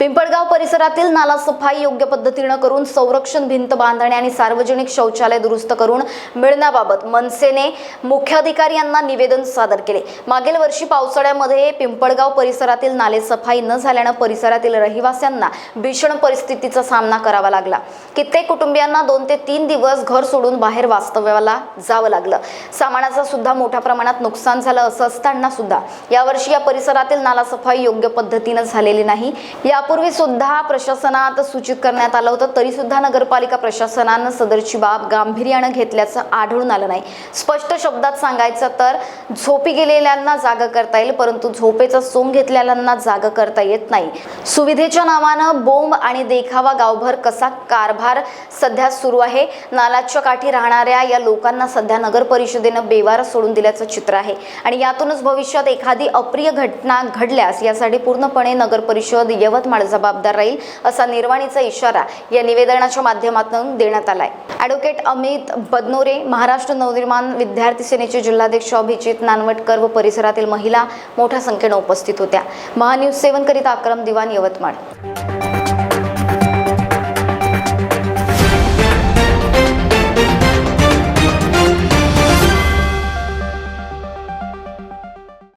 पिंपळगाव परिसरातील नाला सफाई योग्य पद्धतीनं करून संरक्षण भिंत बांधणे आणि सार्वजनिक शौचालय दुरुस्त करून मिळण्याबाबत मनसेने मुख्याधिकारी यांना निवेदन सादर केले. मागील वर्षी पावसाळ्यामध्ये पिंपळगाव परिसरातील नाले सफाई न झाल्यानं परिसरातील रहिवाशांना भीषण परिस्थितीचा सामना करावा लागला. कित्येक कुटुंबियांना दोन ते तीन दिवस घर सोडून बाहेर वास्तव्याला जावं लागलं. सामानाचं सुद्धा मोठ्या प्रमाणात नुकसान झालं असं असताना सुद्धा. यावर्षी या परिसरातील नाला सफाई योग्य पद्धतीनं झालेली नाही. या यापूर्वी सुद्धा प्रशासनात सूचित करण्यात आलं होतं. तरी सुद्धा नगरपालिका प्रशासनानं सदरची बाब गांभीर्यानं घेतल्याचं आढळून आलं नाही. स्पष्ट शब्दात सांगायचं तर झोपी गेलेल्यांना जागा करता येईल परंतु झोपेचा सोंग घेतलेल्यांना जागा करता येत नाही. सुविधेच्या नावानं बोंब आणि देखावा गावभर कसा कारभार सध्या सुरू आहे. नालाच्या काठी राहणाऱ्या या लोकांना सध्या नगर परिषदेनं बेवार सोडून दिल्याचं चित्र आहे. आणि यातूनच भविष्यात एखादी अप्रिय घटना घडल्यास यासाठी पूर्णपणे नगर परिषद यवतमाळ जबाबदार राहील असा निर्वाणीचा इशारा या निवेदनाच्या माध्यमातून देण्यात आलाय. ॲडव्होकेट अमित बदनोरे महाराष्ट्र नवनिर्माण विद्यार्थी सेनेचे जिल्हाध्यक्ष अभिजित नानवटकर व परिसरातील महिला मोठ्या संख्येनं उपस्थित होत्या. महान्यूज सेवन करीता अक्रम दिवाण यवतमाळ.